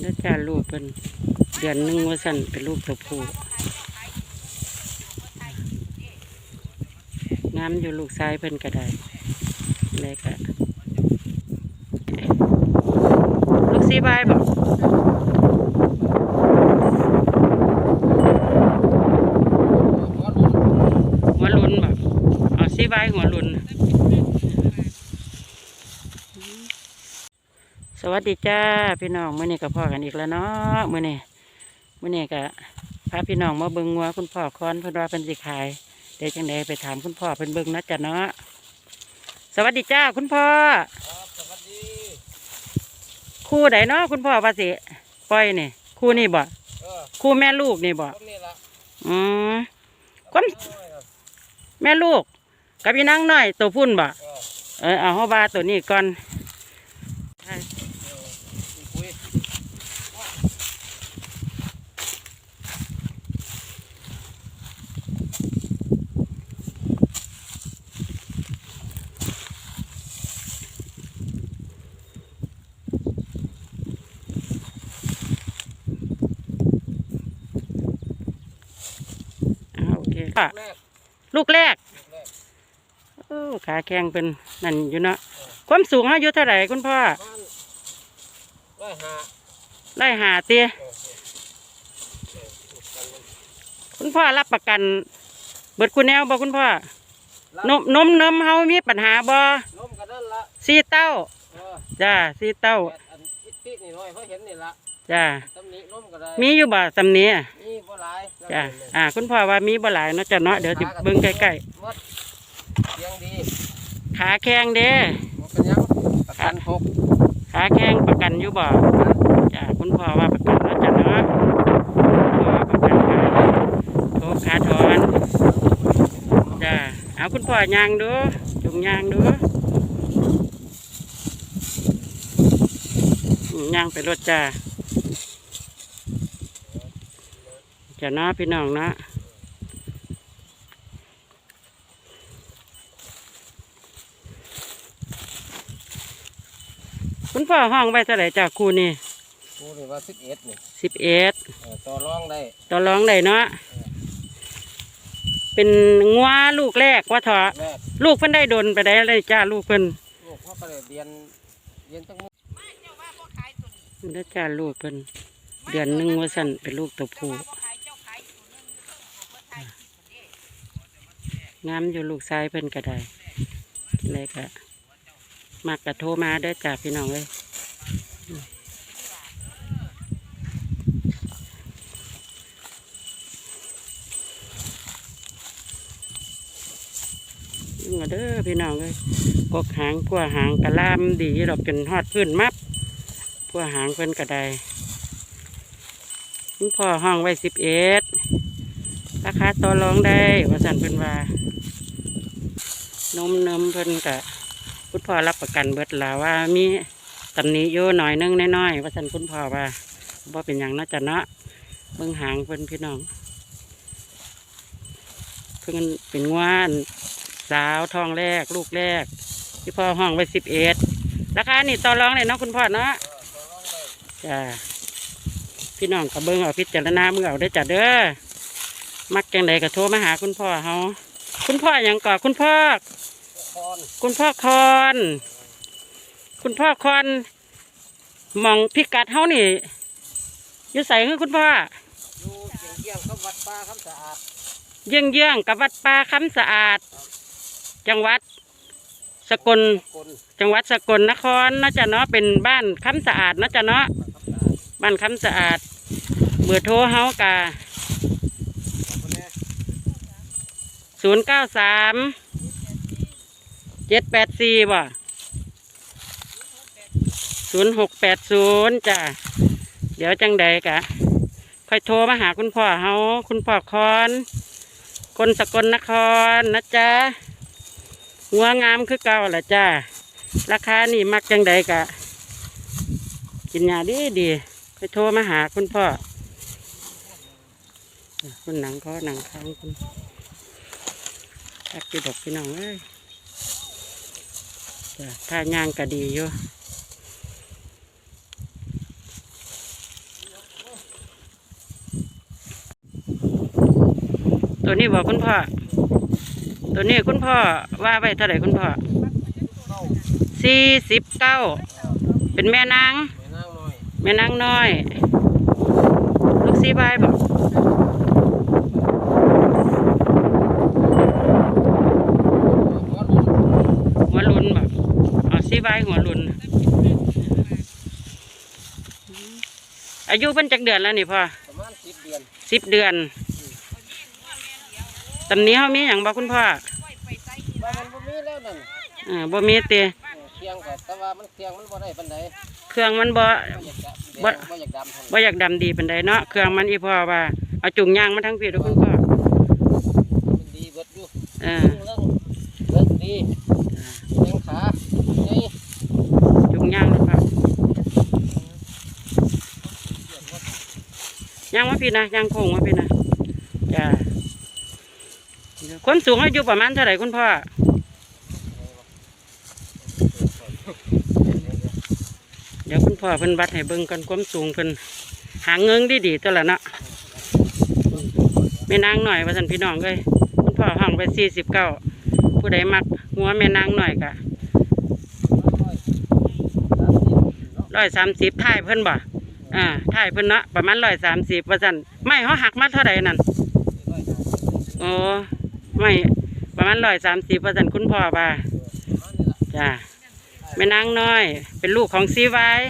แล้วจ้าลูกเป็นเดือนหนึงว่าสั่นเป็นลูกตัวผู้งามอยู่ลูกซ้ายเพิ่นก็ไดเลยก็ลูกสีใบายบอกหัวลุนบอกเอาสีใบายหัวลุน วัสดีจ้าพี่น้องมื่อนี้กับพ่อกันอีกแล้วเนาะมื่อนี้มื่อนี้กับพาพี่น้องมาเบิ่งงัวคุณพ่อคอนเพิ่นว่าเป็นสิขายเดี๋ยวจังใดไปถามคุณพ่อเพิ่นเบิ่งนะจ้ะเนาะสวัสดีจ้าคุณพ่อครับสวัสดีคู่ไหนเนาะคุณพ่อว่าสิปล่อยนี่คู่นี่บ่เออคู่แม่ลูกนี่บ่อืมคนแม่ลูก กับพี่นางน้อยตัวพุ่นบ่เออเออเอาเฮาบาตัวนี้ก่อน เออคุย อ่าโอเคค่ะ แรก ลูกแรกแรกโอ้ขาแข็งเป็นนั่นอยู่เนาะความสูงอายุเท่าไหร่คุณพ่อบ้านร้อยห้าไล่หาเตี้ยเออเออเออคุณพ่อรับประกันเบิดคุณแนวบ่คุณพ่อรับนมนมนมเฮามีปัญหาบ่ล้มกันนั่นละสีเต้าเออจ้าสีเต้า แปดอันอิตินี่น้อยเขาเห็นนี่ละจ้าตำหนิล้มก็ได้มีอยู่บ่สำเนียมีบ่หลายจ้าอ่า คุณพ่อว่ามีบ่หลายเนาะจ้ะเนาะเดี๋ยวสิเบิ่งใกล้หมดเสียงดีๆขาแข็งเด้มันเป็นหยังประกันหกขาแข็งประกันอยู่บ่จ้าคุณพ่อว่าประกันเนาะจ้ะเนาะพ่อว่าประกันขาโทษขาถอนจ้าเอาคุณพ่อย่างดูจุงย่างดูอืมย่างไปรถจ้า จ้ะเนาะพี่น้องเนาะคุณพ่อห้องไว้เท่าไหร่จ้าครูนี่กูนี่ว่าสิบเอ็ดนี่สิบเอ็ดเออต่อรองได้ต่อรองได้เนาะเป็นงัวลูกแรกว่าเถอะแรกลูกเพิ่นได้โดนไปได้เลยจ้าลูกเพิ่นลูกเขาก็เลยเรียนเรียนตั้งมุเด้อจ้าลูกเพิ่นเดือนหนึงว่าสั่นเป็นลูกตัวผู้ งามอยู่ลูกชายเพิ่นก็ได้เลยก็มากกระโทรมาเด้อจ้าพี่น้องเลยยิ่งเอาเด้อพี่น้องเลยกกหางพัวหางกระลามดีดอกจนฮอดพื้นมับพัวหางเพิ่นก็ได้พ่อห้องไว้สิบเอ็ดราคาต่อรองได้ว่าสันเพิ่นว่า นมเนมเพิ่นกะคุณพ่อรับประกันเบิดแลาว่ามีตำหนิอยู่หน่อยนึงน้อยๆว่าสันคุณพ่อว่าบ่เป็นอย่างเนาจะเนาะเบิ่งหางเพิ่นพี่น้อง เพิ่นเป็นงวานสาวทองแรก ลูกแรก ที่พ่อห้องไว้สิบเอ็ดราคานี่ต่อรองเลยเนาะคุณพ่อเนาะต่องได้จ้าพี่น้องกับเบิ้งเอาพิจารณาเมือเอาได้จ้ะเด้อมักจังใดก็โทรมาหาคุณพ่อเฮาคุณพ่ออย่างก่อคุณพ่อ อนคุณพ่อคอน คุณพ่อคอนหมองพิกัดเฮานี่อยู่ใส่คือคุณพ่ออยู่เกี่ยงๆกับวัดป่าคำสะอาดเยื่องเยื่องๆกับวัดป่าคำสะอาด จังหวัด สกลคนจังหวัดสกลนครนะจ๊ะเนาะเป็นบ้านคำสะอาดนะจ๊ะเนาะวัดคำสะอาดบ้านคำสะอาดเบอร์โทรเฮากะบอกคนนี้ศูนย์เก้าสาม เจ็ดแปดสี่บ่ศูนย์หกแปดศูนย์จ้ะ เดี๋ยวจังใดกะค่อยโทรมาหาคุณพ่อเฮาคุณพ่อคอน คนสกลนครนะจ๊ะหัวงามคือเก่าแหละจ้า ราคานี่มักจังใดกะ กินยาดีดีค่อยโทรมาหาคุณพ่อ คุณหนังเขาหนังค้างคุณทักอยู่ดอกพี่น้องเอ้ย ถ้าย่างก็ดีอยู่ตัวนี้บอกคุณพ่อ ตัวนี้คุณพ่อว่าไว้เท่าไหร่คุณพ่อสี่สิบเก้า เป็นแม่นาง แม่นางน้อย ลูกซีบายบอก บายหัวลุน อายุเพิ่นจักเดือนแล้วนี่พ่อประมาณสิบเดือนสิบเดือนตำนี้เขามีอย่างบอกคุณพ่อว่ามันบ่มีแล้วนั่นอ่าบ่มีเตะเออเคียงก็แต่ว่ามันเคียงมันบ่ได้ปานใดเครื่องมันบ่ บ่อยากจะบ่ บ่อยากดำเท่าบ่อยากดำดีเป็นไดเนาะเครื่องมันอีพ่อว่าเอาจุงยางมาทั้งพี่ทุกคุณพ่อมันดีเบิดอยู่อ่าเรื่องเรื่องดีแข้งขาไง จุงยางแล้วครับ ยางมาพี่นะยางค้งมาพี่นะจ้าคนสูงอายุประมาณเท่าไหร่คุณพ่อเดี๋ยวคุณพ่อเพิ่นวัดให้เบิ่งกันความสูงเพิ่นหางเงิงดีดีๆตัวละเนาะแม่นางหน่อยว่าสันพี่น้องเลยคุณพ่อห้องไปสี่สิบเก้าผู้ใดมักหัวแม่นางหน่อยกะร้อยสามสิบถ่ายเพิ่นบ่ อ่าถ่ายเพิ่นเนาะประมาณร้อยสามสิบว่าซั่นไม่เขาหักมาเท่าไหร่นั่นโอ้ไม่ประมาณร้อยสามสิบว่าซั่นคุณพ่อว่าจ้าแม่นางน้อย เป็นลูกของซีไวาย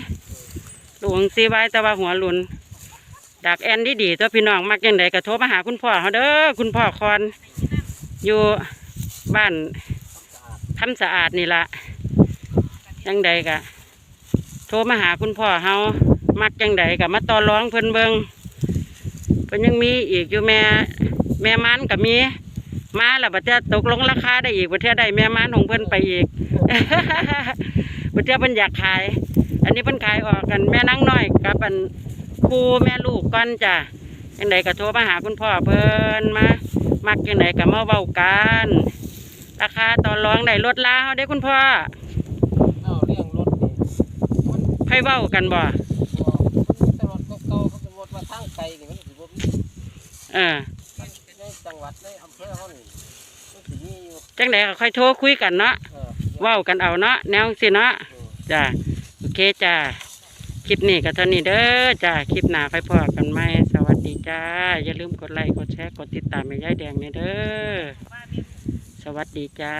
ลูกของซีไวายแต่ว่าหัวหลุนดักแอนดีดีตัวพี่น้องมักยังไดก็โทรมาหาคุณพ่อเขาเด้อคุณพ่อคอนอยู่บ้านทำสะอาดนี่ละยังใดกะโทรมาหาคุณพ่อเฮา มักจังใดกับมาต่อร้องเพิ่นเบิงเพิ่นยังมีอีกอยู่แม่แม่มันกับมีมาแล้วบัดเจ้าตกลงราคาได้อีกบัดเจ้าได้แม่มันของเพิ่นไปอีกบัดเจ้าเพิ่นอยากขาย อันนี้เพิ่นขายออกกันแม่นางน้อยกับอันครูแม่ลูกก่อนจ้ะจังใดก็โทรมาหาคุณพ่อเพิ่นมามักจังใดก็มาเว้ากันราคาต่อรองได้ลดลาเฮาได้คุณพ่อเอาเลี้ยงรถนี่มันไผเว้ากันบ่ บ่มันมีแต่รถเก่าๆเขาสมมติว่าทางไกลนี่มันสิบ่มี เออในจังหวัดในอำเภอเฮานี่มันสิมีอยู่จังไดก็ค่อยโทรคุยกันเนาะเออเว้ากันเอาเนาะแนวสิเนาะเออ จ้าโอเคจ้าคลิปนี้ก็เท่านี้เด้อจ้าคลิปหน้าค่อยพอกันไหมสวัสดีจ้าอย่าลืมกดไลค์กดแชร์กดติดตามให้ยายแดงเนี่ยเด้อสวัสดีจ้า